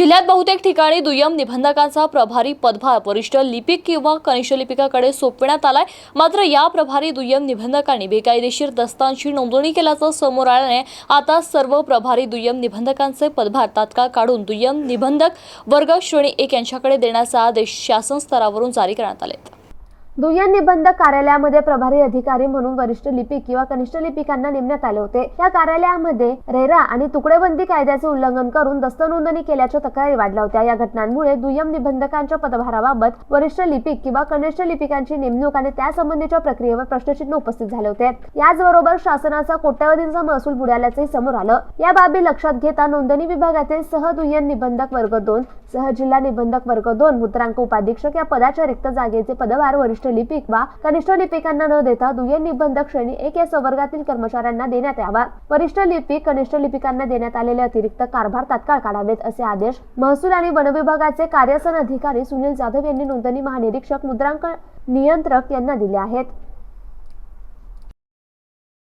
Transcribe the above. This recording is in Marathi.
जिल्ह्यात बहुतेक ठिकाणी दुय्यम निबंधकांचा प्रभारी पदभार वरिष्ठ लिपिक किंवा कनिष्ठ लिपिकाकडे सोपविण्यात आलाय. मात्र या प्रभारी दुय्यम निबंधकांनी बेकायदेशीर दस्तांची नोंदणी केल्याचं समोर आल्याने आता सर्व प्रभारी दुय्यम निबंधकांचे पदभार तात्काळ काढून दुय्यम निबंधक वर्ग श्रेणी एक यांच्याकडे देण्याचे आदेश शासन स्तरावरून जारी करण्यात आले दुय्यम निबंधक कार्यालयामध्ये प्रभारी अधिकारी म्हणून वरिष्ठ लिपिक किंवा कनिष्ठ लिपिकांना नेमण्यात आले होते. या कार्यालयामध्ये रेरा आणि तुकडेबंदी कायद्याचे उल्लंघन करून दस्त नोंदणी केल्याच्या तक्रारी वाढल्या होत्या. या घटनांमुळे दुय्यम निबंधकांच्या पदभाराबाबत वरिष्ठ लिपिक किंवा कनिष्ठ लिपिकांची नेमणूक आणि त्यासंबंधीच्या प्रक्रियेवर प्रश्नचिन्ह उपस्थित झाले होते. याचबरोबर शासनाचा कोट्यवधींचा महसूल बुडाल्याचंही समोर आलं. या बाबी लक्षात घेता नोंदणी विभागातील सह निबंधक वर्ग दोन सह जिल्हा निबंधक वर्ग दोन मुद्रांक उपाधीक्षक या पदाच्या रिक्त जागेचे पदभार वरिष्ठ लिपिक वा कनिष्ठ लिपिकांना न देता दुय्यम निबंधक श्रेणी एक या संवर्गातील कर्मचाऱ्यांना देण्यात यावा. वरिष्ठ लिपिक कनिष्ठ लिपिकांना देण्यात आलेले अतिरिक्त कारभार तात्काळ काढावेत असे आदेश महसूल आणि वनविभागाचे कार्यसन अधिकारी सुनील जाधव यांनी नोंदणी महानिरीक्षक मुद्रांक नियंत्रक यांना दिले आहेत.